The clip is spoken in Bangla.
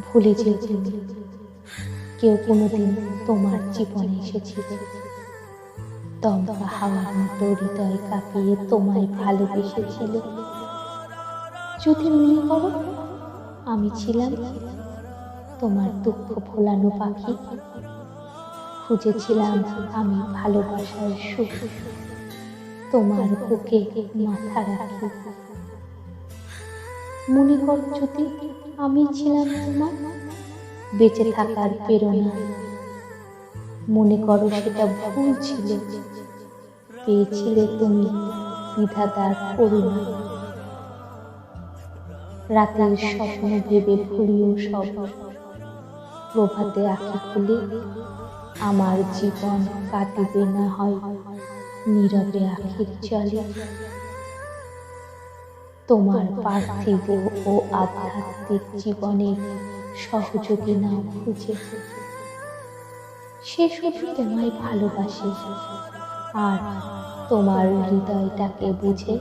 ভুলে যেও। কেউ কোনোদিন তোমার জীবনে এসেছিল দমকা হাওয়ার মতো হৃদয় কাঁপিয়ে তোমায় ভালোবেসেছিল। যদি মনে করো, আমি ছিলাম তোমার দুঃখ ভোলানো পাখি। খুঁজেছিলাম আমি ভালোবাসার সুখ। তোমার বুকে মাথা রাখি। মনে কর যদি আমি ছিলাম তোমার, বেঁচে থাকার প্রেরণা। মনে করো সেটা ভুল ছিল, পেয়েছিলে তুমি বিধাতার করুণা। রাতের স্বপ্ন ভেবে ভুলিও সব, প্রভাতে আঁখি খুলে আমার জীবন কাটিবে না হয়, নীরবে আখির চলে তোমার পার্থিব ও আধ্যাত্মিক জীবনের সহযোগী না খুঁজে। সে শুধু তোমায় ভালোবাসে। আর তোমার হৃদয়টাকে বুঝে।